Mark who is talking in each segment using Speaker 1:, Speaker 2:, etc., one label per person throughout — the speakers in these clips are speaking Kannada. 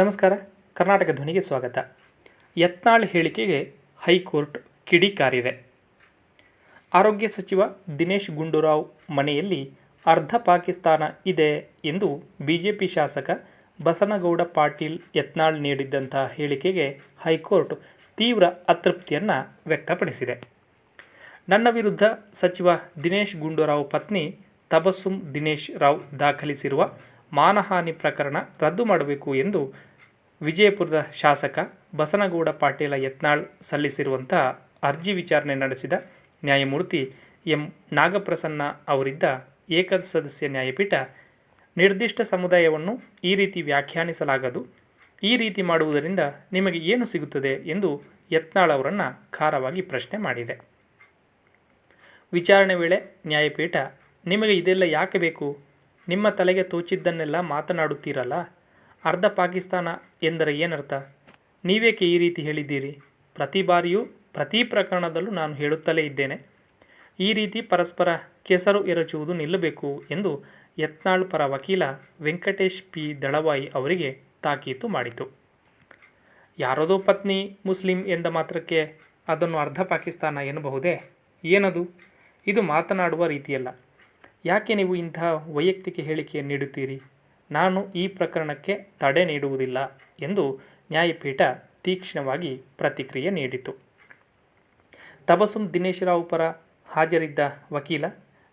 Speaker 1: ನಮಸ್ಕಾರ, ಕರ್ನಾಟಕ ಧ್ವನಿಗೆ ಸ್ವಾಗತ. ಯತ್ನಾಳ್ ಹೇಳಿಕೆಗೆ ಹೈಕೋರ್ಟ್ ಕಿಡಿಕಾರಿದೆ ಆರೋಗ್ಯ ಸಚಿವ ದಿನೇಶ್ ಗುಂಡೂರಾವ್ ಮನೆಯಲ್ಲಿ ಅರ್ಧ ಪಾಕಿಸ್ತಾನ ಇದೆ ಎಂದು ಬಿಜೆಪಿ ಶಾಸಕ ಬಸನಗೌಡ ಪಾಟೀಲ್ ಯತ್ನಾಳ್ ನೀಡಿದ್ದಂತಹ ಹೇಳಿಕೆಗೆ ಹೈಕೋರ್ಟ್ ತೀವ್ರ ಅತೃಪ್ತಿಯನ್ನು ವ್ಯಕ್ತಪಡಿಸಿದೆ. ನನ್ನ ವಿರುದ್ಧ ಸಚಿವ ದಿನೇಶ್ ಗುಂಡೂರಾವ್ ಪತ್ನಿ ತಬಸ್ಸುಮ್ ದಿನೇಶ್ ರಾವ್ ದಾಖಲಿಸಿರುವ ಮಾನಹಾನಿ ಪ್ರಕರಣ ರದ್ದು ಮಾಡಬೇಕು ಎಂದು ವಿಜಯಪುರದ ಶಾಸಕ ಬಸನಗೌಡ ಪಾಟೀಲ ಯತ್ನಾಳ್ ಸಲ್ಲಿಸಿರುವಂಥ ಅರ್ಜಿ ವಿಚಾರಣೆ ನಡೆಸಿದ ನ್ಯಾಯಮೂರ್ತಿ ಎಂ. ನಾಗಪ್ರಸನ್ನ ಅವರಿದ್ದ ಏಕಸದಸ್ಯ ನ್ಯಾಯಪೀಠ ನಿರ್ದಿಷ್ಟ ಸಮುದಾಯವನ್ನು ಈ ರೀತಿ ವ್ಯಾಖ್ಯಾನಿಸಲಾಗದು. ಈ ರೀತಿ ಮಾಡುವುದರಿಂದ ನಿಮಗೆ ಏನು ಸಿಗುತ್ತದೆ ಎಂದು ಯತ್ನಾಳ್ ಅವರನ್ನು ಖಾರವಾಗಿ ಪ್ರಶ್ನೆ ಮಾಡಿದೆ. ವಿಚಾರಣೆ ವೇಳೆ ನ್ಯಾಯಪೀಠ, ನಿಮಗೆ ಇದೆಲ್ಲ ಯಾಕೆ ಬೇಕು? ನಿಮ್ಮ ತಲೆಗೆ ತೋಚಿದ್ದನ್ನೆಲ್ಲ ಮಾತನಾಡುತ್ತೀರಲ್ಲ? ಅರ್ಧ ಪಾಕಿಸ್ತಾನ ಎಂದರೆ ಏನರ್ಥ? ನೀವೇಕೆ ಈ ರೀತಿ ಹೇಳಿದ್ದೀರಿ? ಪ್ರತಿ ಬಾರಿಯೂ, ಪ್ರತಿ ಪ್ರಕರಣದಲ್ಲೂ ನಾನು ಹೇಳುತ್ತಲೇ ಇದ್ದೇನೆ. ಈ ರೀತಿ ಪರಸ್ಪರ ಕೆಸರು ಎರಚುವುದು ನಿಲ್ಲಬೇಕು ಎಂದು ಯತ್ನಾಳ್ ಪರ ವಕೀಲ ವೆಂಕಟೇಶ್ ಪಿ. ದಳವಾಯಿ ಅವರಿಗೆ ತಾಕೀತು ಮಾಡಿತು. ಯಾರದೋ ಪತ್ನಿ ಮುಸ್ಲಿಂ ಎಂದ ಮಾತ್ರಕ್ಕೆ ಅದನ್ನು ಅರ್ಧ ಪಾಕಿಸ್ತಾನ ಎನ್ನಬಹುದೇ? ಏನದು? ಇದು ಮಾತನಾಡುವ ರೀತಿಯಲ್ಲ. ಯಾಕೆ ನೀವು ಇಂತಹ ವೈಯಕ್ತಿಕ ಹೇಳಿಕೆ ನೀಡುತ್ತೀರಿ? ನಾನು ಈ ಪ್ರಕರಣಕ್ಕೆ ತಡೆ ನೀಡುವುದಿಲ್ಲ ಎಂದು ನ್ಯಾಯಪೀಠ ತೀಕ್ಷ್ಣವಾಗಿ ಪ್ರತಿಕ್ರಿಯೆ ನೀಡಿತು. ತಬಸುಮ್ ದಿನೇಶ್ ರಾವ್ ಪರ ಹಾಜರಿದ್ದ ವಕೀಲ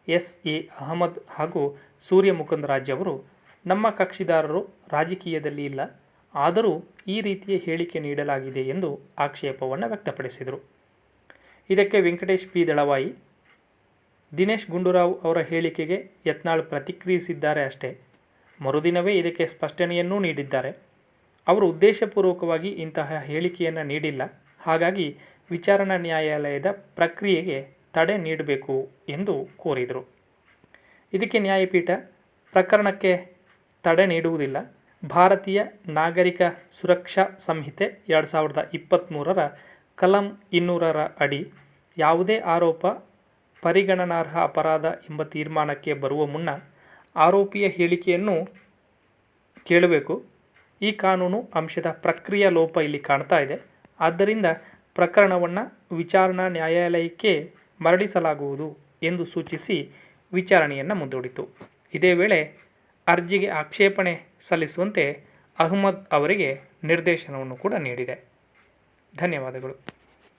Speaker 1: ಎಸ್. ಎ. ಅಹಮದ್ ಹಾಗೂ ಸೂರ್ಯ ಮುಕುಂದರಾಜ್ ಅವರು, ನಮ್ಮ ಕಕ್ಷಿದಾರರು ರಾಜಕೀಯದಲ್ಲಿ ಇಲ್ಲ, ಆದರೂ ಈ ರೀತಿಯ ಹೇಳಿಕೆ ನೀಡಲಾಗಿದೆ ಎಂದು ಆಕ್ಷೇಪವನ್ನು ವ್ಯಕ್ತಪಡಿಸಿದರು. ಇದಕ್ಕೆ ವೆಂಕಟೇಶ್ ಪಿ. ದಳವಾಯಿ, ದಿನೇಶ್ ಗುಂಡೂರಾವ್ ಅವರ ಹೇಳಿಕೆಗೆ ಯತ್ನಾಳ್ ಪ್ರತಿಕ್ರಿಯಿಸಿದ್ದಾರೆ ಅಷ್ಟೇ. ಮರುದಿನವೇ ಇದಕ್ಕೆ ಸ್ಪಷ್ಟನೆಯನ್ನೂ ನೀಡಿದ್ದಾರೆ. ಅವರು ಉದ್ದೇಶಪೂರ್ವಕವಾಗಿ ಇಂತಹ ಹೇಳಿಕೆಯನ್ನು ನೀಡಿಲ್ಲ. ಹಾಗಾಗಿ ವಿಚಾರಣಾ ನ್ಯಾಯಾಲಯದ ಪ್ರಕ್ರಿಯೆಗೆ ತಡೆ ನೀಡಬೇಕು ಎಂದು ಕೋರಿದರು. ಇದಕ್ಕೆ ನ್ಯಾಯಪೀಠ ಪ್ರಕರಣಕ್ಕೆ ತಡೆ ನೀಡುವುದಿಲ್ಲ. ಭಾರತೀಯ ನಾಗರಿಕ ಸುರಕ್ಷಾ ಸಂಹಿತೆ ಎರಡು ಸಾವಿರದ ಇಪ್ಪತ್ತ್ಮೂರರ ಕಲಂ ಇನ್ನೂರರ ಅಡಿ ಯಾವುದೇ ಆರೋಪ ಪರಿಗಣನಾರ್ಹ ಅಪರಾಧ ಎಂಬ ತೀರ್ಮಾನಕ್ಕೆ ಬರುವ ಮುನ್ನ ಆರೋಪಿಯ ಹೇಳಿಕೆಯನ್ನು ಕೇಳಬೇಕು. ಈ ಕಾನೂನು ಅಂಶದ ಪ್ರಕ್ರಿಯೆ ಲೋಪ ಇಲ್ಲಿ ಕಾಣ್ತಾ ಇದೆ. ಆದ್ದರಿಂದ ಪ್ರಕರಣವನ್ನು ವಿಚಾರಣಾ ನ್ಯಾಯಾಲಯಕ್ಕೆ ಮರಳಿಸಲಾಗುವುದು ಎಂದು ಸೂಚಿಸಿ ವಿಚಾರಣೆಯನ್ನು ಮುಂದೂಡಿತು. ಇದೇ ವೇಳೆ ಅರ್ಜಿಗೆ ಆಕ್ಷೇಪಣೆ ಸಲ್ಲಿಸುವಂತೆ ಅಹ್ಮದ್ ಅವರಿಗೆ ನಿರ್ದೇಶನವನ್ನು ಕೂಡ ನೀಡಿದೆ. ಧನ್ಯವಾದಗಳು.